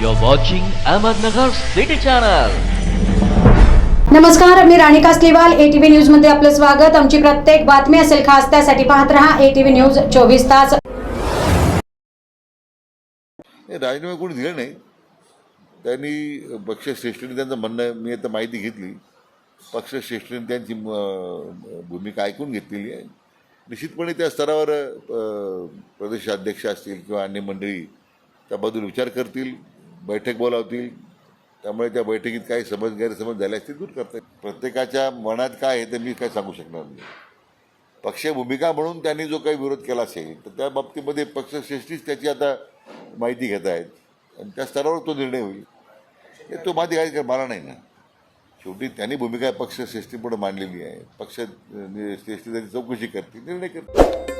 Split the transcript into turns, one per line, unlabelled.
You're watching Ahmednagar City Channel.
नमस्कार मी Rani Kasliwal ATV न्यूजमध्ये आपलं स्वागत. आमची प्रत्येक बातमी असेल खास त्यासाठी पाहत रहा एटीव्ही न्यूज चोवीस तास.
हे राजीनामे कोणी दिले नाही. त्यांनी पक्षश्रेष्ठीने त्यांचं म्हणणं मी आता माहिती घेतली. पक्षश्रेष्ठीने त्यांची भूमिका ऐकून घेतलेली आहे. निश्चितपणे त्या स्तरावर प्रदेशाध्यक्ष असतील किंवा अन्य मंडळी त्याबद्दल विचार करतील. बैठक बोलावतील. त्यामुळे त्या बैठकीत काही समज गैरसमज झाले असतील दूर करता येईल. प्रत्येकाच्या मनात काय आहे ते मी काय सांगू शकणार नाही. पक्ष भूमिका म्हणून त्यांनी जो काही विरोध केला असेल तर त्या बाबतीमध्ये पक्षश्रेष्ठीच त्याची आता माहिती घेत आहेत. आणि त्या स्तरावर तो निर्णय होईल. हे तो माहिती काय मला नाही ना. शेवटी त्यांनी भूमिका पक्षश्रेष्ठीपुढे मांडलेली आहे. पक्ष श्रेष्ठी त्याची चौकशी करतील निर्णय करतील.